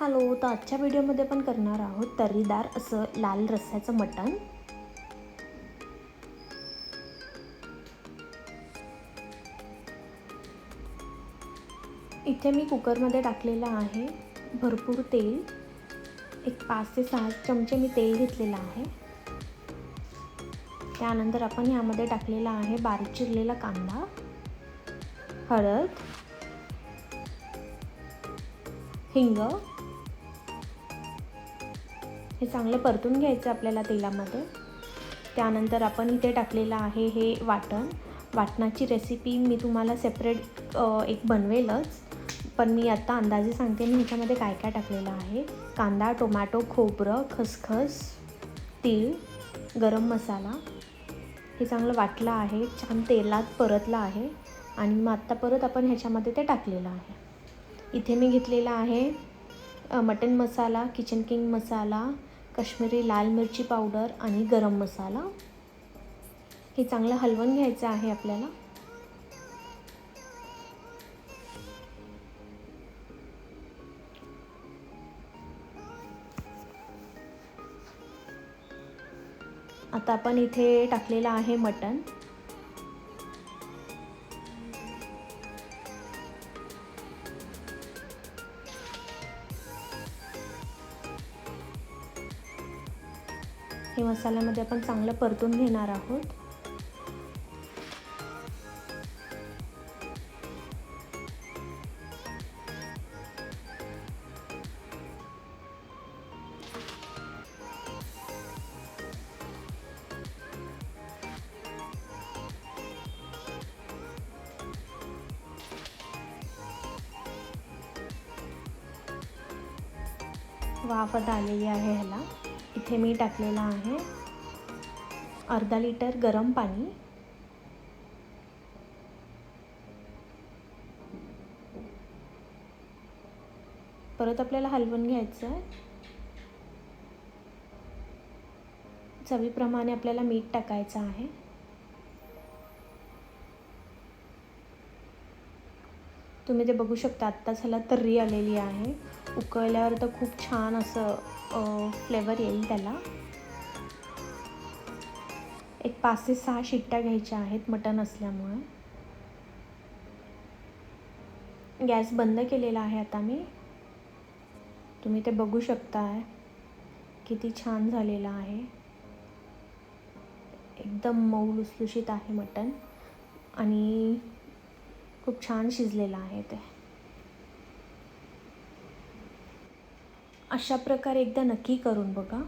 Hello तर आजच्या व्हिडिओमध्ये आपण करणार आहोत तर्रीदार असं लाल रस्स्याचं मटण. इथे मी कुकरमध्ये टाकलेलं आहे भरपूर तेल. एक पाच ते सहा चमचे मी तेल घेतलेलं आहे. त्यानंतर आपण ह्यामध्ये टाकलेला आहे बारीक चिरलेला कांदा हळद हिंग हे चांगलं परतून घ्यायचं आपल्याला तेलामध्ये. त्यानंतर आपण इथे टाकलेलं आहे हे वाटण. वाटणाची रेसिपी मी तुम्हाला सेपरेट एक बनवेलच. पण मी आत्ता अंदाजे सांगते मी ह्याच्यामध्ये काय काय टाकलेलं आहे. कांदा टोमॅटो खोबरं खसखस तीळ गरम मसाला. हे चांगलं वाटलं आहे छान तेलात परतलं आहे. आणि मग आत्ता परत आपण ह्याच्यामध्ये ते टाकलेलं आहे. इथे मी घेतलेला आहे mutton masala kitchen king masala Kashmiri लाल मिरची पावडर आणि गरम मसाला. हे चांगलं हलवून घ्यायचं आहे आपल्याला. आता आपण इथे टाकलेलं आहे मटण. हे मसाल्यामध्ये आपण चांगलं परतून घेणार आहोत. वाफत आलेली आहे ह्याला. इथे मी टाकलेलं आहे. अर्धा लिटर गरम पाणी. परत आपल्याला हलवून घ्यायचं आहे. चवीप्रमाणे आपल्याला मीठ टाकायचं आहे. तुम्ही ते बघू शकता आत्ताच ह्याला तर्री आलेली आहे. उकळल्यावर तर खूप छान असं फ्लेवर येईल त्याला. एक पाच ते सहा शिट्ट्या घ्यायच्या आहेत मटण असल्यामुळे. गॅस बंद केलेला आहे आता मी. तुम्ही ते बघू शकताय. किती छान झालेलं आहे. एकदम मऊ लुसलुशीत आहे मटण. आणि खूप छान शिजलेलं आहे ते. अशा प्रकारे एकदा नक्की करून बघा.